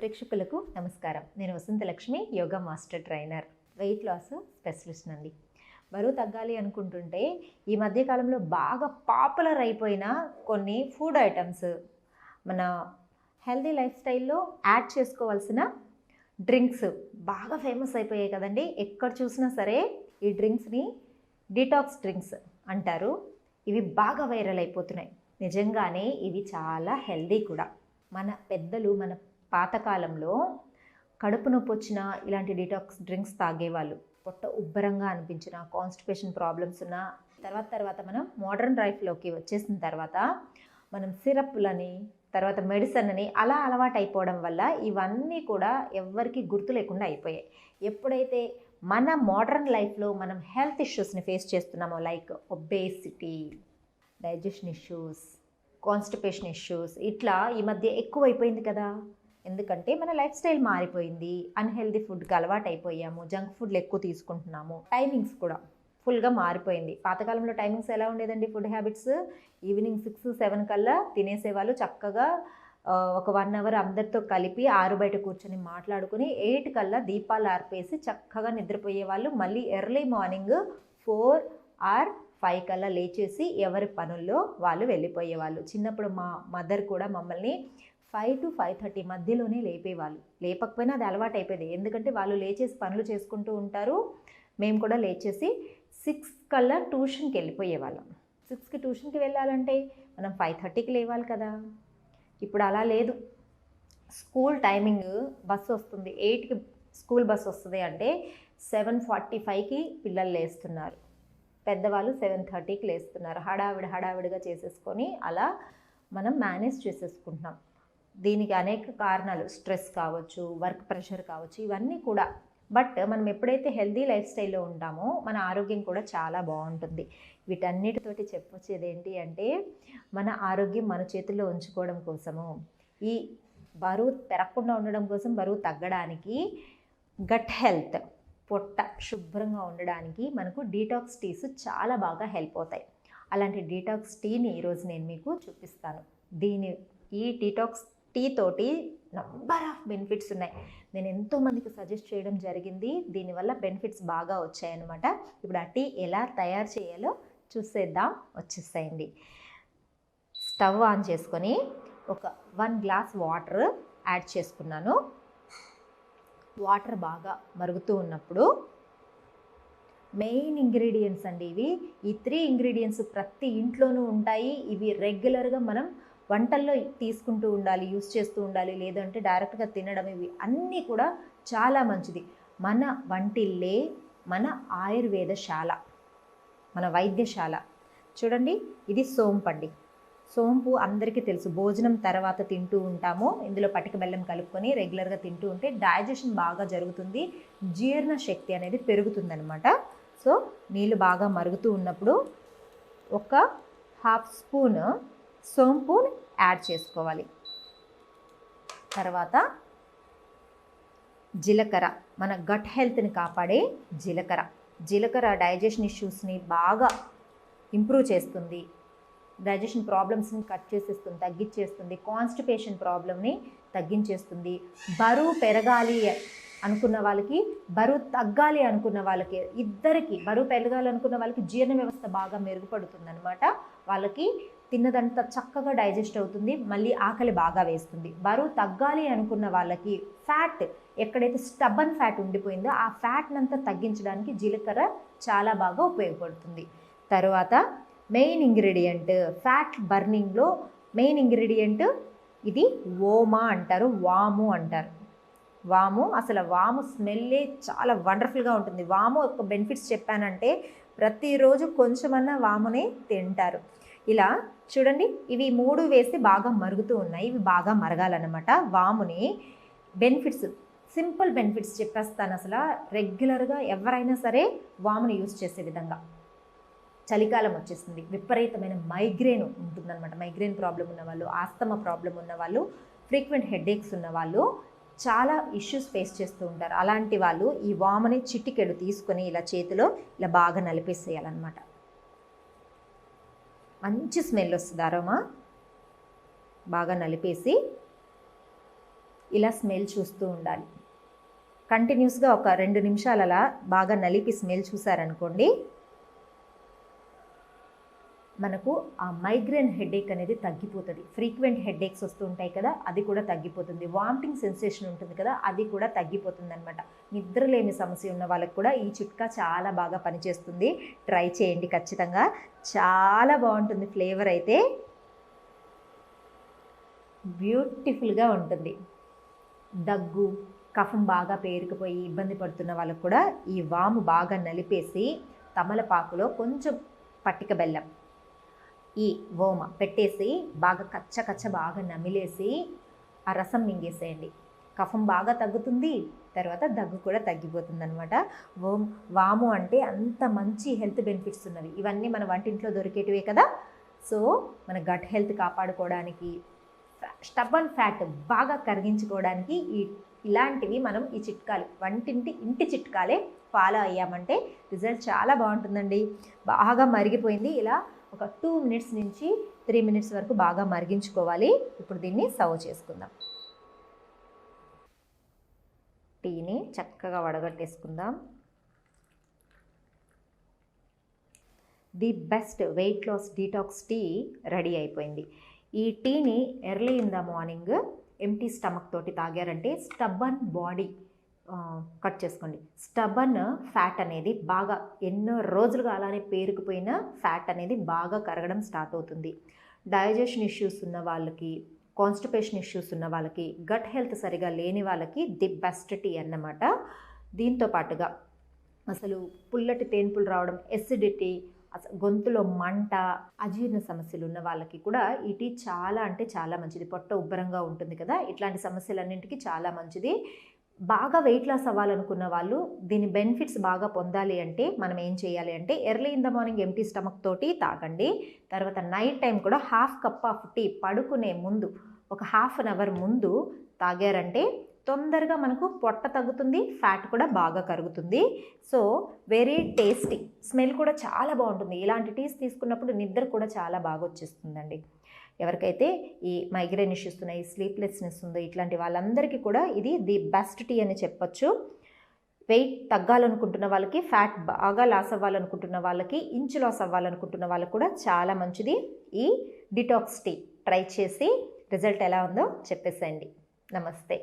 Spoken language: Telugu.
ప్రేక్షకులకు నమస్కారం. నేను Vasantha Lakshmi yoga master trainer. Weight loss specialist అండి బరువు తగ్గాలి అనుకుంటుంటే ఈ మధ్యకాలంలో బాగా పాపులర్ అయిపోయిన కొన్ని ఫుడ్ ఐటమ్స్ మన హెల్దీ లైఫ్ స్టైల్లో యాడ్ చేసుకోవాల్సిన డ్రింక్స్ బాగా ఫేమస్ అయిపోయాయి కదండి. ఎక్కడ చూసినా సరే ఈ డ్రింక్స్ని డిటాక్స్ డ్రింక్స్ అంటారు. ఇవి బాగా వైరల్ అయిపోతున్నాయి. నిజంగానే ఇవి చాలా హెల్దీ కూడా. మన పెద్దలు మన పాతకాలంలో కడుపు నొప్పి వచ్చినా ఇలాంటి డీటాక్స్ డ్రింక్స్ తాగేవాళ్ళు. పొట్ట ఉబ్బరంగా అనిపించిన కాన్స్టిపేషన్ ప్రాబ్లమ్స్ ఉన్న తర్వాత తర్వాత మనం మోడర్న్ లైఫ్లోకి వచ్చేసిన తర్వాత మనం సిరప్లని తర్వాత మెడిసిన్ అని అలా అలవాటు అయిపోవడం వల్ల ఇవన్నీ కూడా ఎవ్వరికీ గుర్తు లేకుండా అయిపోయాయి. ఎప్పుడైతే మన మోడర్న్ లైఫ్లో మనం హెల్త్ ఇష్యూస్ని ఫేస్ చేస్తున్నామో like obesity digestion issues constipation issues ఇట్లా ఈ మధ్య ఎక్కువైపోయింది కదా. ఎందుకంటే మన లైఫ్ స్టైల్ మారిపోయింది. అన్హెల్దీ ఫుడ్కి అలవాటు అయిపోయాము జంక్ ఫుడ్లు ఎక్కువ తీసుకుంటున్నాము. టైమింగ్స్ కూడా ఫుల్గా మారిపోయింది. పాతకాలంలో టైమింగ్స్ ఎలా ఉండేదండి food habits? Evening six seven కల్లా తినేసేవాళ్ళు చక్కగా ఒక వన్ అవర్ అందరితో కలిపి ఆరు బయట కూర్చొని మాట్లాడుకుని ఎయిట్ కల్లా దీపాలు ఆర్పేసి చక్కగా నిద్రపోయే వాళ్ళు మళ్ళీ early morning four or five కల్లా లేచేసి ఎవరి పనుల్లో వాళ్ళు వెళ్ళిపోయేవాళ్ళు. చిన్నప్పుడు మా మదర్ కూడా మమ్మల్ని ఫైవ్ టు ఫైవ్ థర్టీ మధ్యలోనే లేపేవాళ్ళు. లేపకపోయినా అది అలవాటు అయిపోయింది. ఎందుకంటే వాళ్ళు లేచేసి పనులు చేసుకుంటూ ఉంటారు. మేము కూడా లేచేసి సిక్స్ కల్లా ట్యూషన్కి వెళ్ళిపోయేవాళ్ళం. సిక్స్కి ట్యూషన్కి వెళ్ళాలంటే మనం ఫైవ్ థర్టీకి లేవాలి కదా. ఇప్పుడు అలా లేదు. స్కూల్ టైమింగ్ బస్సు వస్తుంది. ఎయిట్కి స్కూల్ బస్సు వస్తుంది అంటే సెవెన్ ఫార్టీ ఫైవ్కి పిల్లలు లేస్తున్నారు. పెద్దవాళ్ళు సెవెన్ థర్టీకి లేస్తున్నారు. హడావిడి హడావిడిగా చేసేసుకొని అలా మనం మేనేజ్ చేసేసుకుంటున్నాం. దీనికి అనేక కారణాలు. స్ట్రెస్ కావచ్చు వర్క్ ప్రెషర్ కావచ్చు ఇవన్నీ కూడా. బట్ మనం ఎప్పుడైతే హెల్దీ లైఫ్ స్టైల్లో ఉంటామో మన ఆరోగ్యం కూడా చాలా బాగుంటుంది. వీటన్నిటితోటి చెప్పొచ్చేది ఏంటి అంటే మన ఆరోగ్యం మన చేతుల్లో ఉంచుకోవడం కోసము. ఈ బరువు పెరగకుండా ఉండడం కోసం బరువు తగ్గడానికి గట్ హెల్త్ పొట్ట శుభ్రంగా ఉండడానికి మనకు డీటాక్స్ టీస్ చాలా బాగా హెల్ప్ అవుతాయి. అలాంటి డీటాక్స్ టీని ఈరోజు నేను మీకు చూపిస్తాను. దీని ఈ డీటాక్స్ టీ తోటి నంబర్ ఆఫ్ బెనిఫిట్స్ ఉన్నాయి. నేను ఎంతోమందికి సజెస్ట్ చేయడం జరిగింది. దీనివల్ల బెనిఫిట్స్ బాగా వచ్చాయన్నమాట. ఇప్పుడు ఆ టీ ఎలా తయారు చేయాలో చూసేద్దాం. వచ్చేసేయండి. స్టవ్ ఆన్ చేసుకొని ఒక వన్ గ్లాస్ వాటర్ యాడ్ చేసుకున్నాను. వాటర్ బాగా మరుగుతూ ఉన్నప్పుడు మెయిన్ ఇంగ్రీడియంట్స్ అండి ఇవి. ఈ త్రీ ఇంగ్రీడియంట్స్ ప్రతి ఇంట్లోనూ ఉంటాయి. ఇవి రెగ్యులర్గా మనం వంటల్లో తీసుకుంటూ ఉండాలి యూస్ చేస్తూ ఉండాలి లేదంటే డైరెక్ట్గా తినడం ఇవి అన్నీ కూడా చాలా మంచిది. మన వంటిల్లే మన ఆయుర్వేదశాల మన వైద్యశాల. చూడండి ఇది సోంపండి. సోంపు అందరికీ తెలుసు. భోజనం తర్వాత తింటూ ఉంటాము. ఇందులో పటిక బెల్లం కలుపుకొని రెగ్యులర్గా తింటూ ఉంటే డైజెషన్ బాగా జరుగుతుంది. జీర్ణ శక్తి అనేది పెరుగుతుందనమాట సో నీళ్ళు బాగా మరుగుతూ ఉన్నప్పుడు ఒక హాఫ్ స్పూన్ సోంపు యాడ్ చేసుకోవాలి. తర్వాత జీలకర్ర మన గట్ హెల్త్ని కాపాడే జీలకర్ర. జీలకర్ర డైజెషన్ ఇష్యూస్ని బాగా ఇంప్రూవ్ చేస్తుంది. డైజెషన్ ప్రాబ్లమ్స్ని కట్ చేసేస్తుంది తగ్గించేస్తుంది. కాన్స్టిపేషన్ ప్రాబ్లమ్ని తగ్గించేస్తుంది. బరువు పెరగాలి అనుకున్న వాళ్ళకి బరువు తగ్గాలి అనుకున్న వాళ్ళకి ఇద్దరికి బరువు పెరగాలి అనుకున్న వాళ్ళకి జీర్ణ వ్యవస్థ బాగా మెరుగుపడుతుంది అనమాట వాళ్ళకి తిన్నదంతా చక్కగా డైజెస్ట్ అవుతుంది మళ్ళీ ఆకలి బాగా వేస్తుంది. బరువు తగ్గాలి అనుకున్న వాళ్ళకి ఫ్యాట్ ఎక్కడైతే స్టబన్ ఫ్యాట్ ఉండిపోయిందో ఆ ఫ్యాట్నంతా తగ్గించడానికి జీలకర్ర చాలా బాగా ఉపయోగపడుతుంది. తర్వాత మెయిన్ ఇంగ్రీడియంట్ ఫ్యాట్ బర్నింగ్లో మెయిన్ ఇంగ్రీడియంట్ ఇది ఓమా అంటారు వాము అంటారు. వాము అసలు వాము స్మెల్లే చాలా వండర్ఫుల్గా ఉంటుంది. వాము యొక్క బెనిఫిట్స్ చెప్పానంటే ప్రతిరోజు కొంచెమన్నా వామునే తింటారు. ఇలా చూడండి ఇవి మూడు వేసి బాగా మరుగుతూ ఉన్నాయి. ఇవి బాగా మరగాలన్నమాట. వాముని బెనిఫిట్స్ సింపుల్ బెనిఫిట్స్ చెప్పేస్తాను అసలు. రెగ్యులర్గా ఎవరైనా సరే వాముని యూస్ చేసే విధంగా చలికాలం వచ్చేస్తుంది. విపరీతమైన మైగ్రేన్ ఉంటుందన్నమాట. మైగ్రేన్ ప్రాబ్లం ఉన్నవాళ్ళు ఆస్తమ ఆస్తమా ప్రాబ్లం ఉన్నవాళ్ళు ఫ్రీక్వెంట్ హెడేక్స్ ఉన్నవాళ్ళు చాలా ఇష్యూస్ ఫేస్ చేస్తూ ఉంటారు. అలాంటి వాళ్ళు ఈ వామని చిటికెడు తీసుకొని ఇలా చేతిలో ఇలా బాగా నలిపేసేయాలన్నమాట. మంచి స్మెల్ వస్తుంది అరోమా. బాగా నలిపేసి ఇలా స్మెల్ చూస్తూ ఉండాలి. కంటిన్యూస్గా ఒక రెండు నిమిషాలు అలా బాగా నలిపి స్మెల్ చూసారనుకోండి మనకు ఆ మైగ్రేన్ హెడేక్ అనేది తగ్గిపోతుంది. ఫ్రీక్వెంట్ హెడేక్స్ వస్తూ ఉంటాయి కదా అది కూడా తగ్గిపోతుంది. వామిటింగ్ సెన్సేషన్ ఉంటుంది కదా అది కూడా తగ్గిపోతుంది అనమాట నిద్రలేమి సమస్య ఉన్న వాళ్ళకి కూడా ఈ చిట్కా చాలా బాగా పనిచేస్తుంది. ట్రై చేయండి ఖచ్చితంగా. చాలా బాగుంటుంది ఫ్లేవర్ అయితే. బ్యూటిఫుల్గా ఉంటుంది. దగ్గు కఫం బాగా పేరుకుపోయి ఇబ్బంది పడుతున్న వాళ్ళకు కూడా ఈ వాము బాగా నలిపేసి తమలపాకులో కొంచెం పట్టిక బెల్లం ఈ ఓమ పెట్టేసి బాగా కచ్చ కచ్చ బాగా నమిలేసి ఆ రసం మింగేసేయండి. కఫం బాగా తగ్గుతుంది తర్వాత దగ్గు కూడా తగ్గిపోతుంది అనమాట ఓం వాము అంటే అంత మంచి హెల్త్ బెనిఫిట్స్ ఉన్నవి. ఇవన్నీ మన వంటింట్లో దొరికేటివే కదా? సో మన గట్ హెల్త్ కాపాడుకోవడానికి స్టబన్ ఫ్యాట్ బాగా కరిగించుకోవడానికి ఈ ఇలాంటివి మనం ఈ చిట్కాలు వంటింటి ఇంటి చిట్కాలే ఫాలో అయ్యామంటే రిజల్ట్ చాలా బాగుంటుందండి. బాగా మరిగిపోయింది. ఇలా ఒక టూ మినిట్స్ నుంచి త్రీ మినిట్స్ వరకు బాగా మరిగించుకోవాలి. ఇప్పుడు దీన్ని సర్వ్ చేసుకుందాం. టీని చక్కగా వడగట్టేసుకుందాం. The best weight loss detox tea ready అయిపోయింది. ఈ టీని early in the morning empty stomach తోటి తాగారంటే స్టబ్బన్ బాడీ కట్ చేసుకోండి. స్టబన్ ఫ్యాట్ అనేది బాగా ఎన్నో రోజులుగా అలానే పేరుకుపోయిన ఫ్యాట్ అనేది బాగా కరగడం స్టార్ట్ అవుతుంది. డైజెషన్ ఇష్యూస్ ఉన్న వాళ్ళకి కాన్స్టిపేషన్ ఇష్యూస్ ఉన్న వాళ్ళకి గట్ హెల్త్ సరిగా లేని వాళ్ళకి ది బెస్ట్ టీ అన్నమాట. దీంతో పాటుగా అసలు పుల్లటి తేన్పులు రావడం ఎసిడిటీ అసలు గొంతులో మంట అజీర్ణ సమస్యలు ఉన్న వాళ్ళకి కూడా ఈ టీ చాలా అంటే చాలా మంచిది. పొట్ట ఉబ్బరంగా ఉంటుంది కదా ఇట్లాంటి సమస్యలన్నింటికి చాలా మంచిది. బాగా వెయిట్ లాస్ అవ్వాలనుకున్న వాళ్ళు దీని బెనిఫిట్స్ బాగా పొందాలి అంటే మనం ఏం చేయాలి అంటే early in the morning empty stomach తోటి తాగండి. తర్వాత నైట్ టైం కూడా హాఫ్ కప్ ఆఫ్ టీ పడుకునే ముందు ఒక హాఫ్ అన్ అవర్ ముందు తాగారంటే తొందరగా మనకు పొట్ట తగ్గుతుంది ఫ్యాట్ కూడా బాగా కరుగుతుంది. So very tasty. స్మెల్ కూడా చాలా బాగుంటుంది. ఇలాంటి టీస్ తీసుకున్నప్పుడు నిద్ర కూడా చాలా బాగా వచ్చేస్తుందండి. ఎవరికైతే ఈ మైగ్రేన్ ఇష్యూస్ ఉన్నాయి స్లీప్లెస్నెస్ ఉందో ఇట్లాంటి వాళ్ళందరికీ కూడా ఇది ది బెస్ట్ టీ అని చెప్పొచ్చు. వెయిట్ తగ్గాలనుకుంటున్న వాళ్ళకి ఫ్యాట్ బాగా లాస్ అవ్వాలనుకుంటున్న వాళ్ళకి ఇంచు లాస్ అవ్వాలనుకుంటున్న వాళ్ళకి కూడా చాలా మంచిది ఈ డిటాక్స్ టీ. ట్రై చేసి రిజల్ట్ ఎలా ఉందో చెప్పేసేయండి. నమస్తే.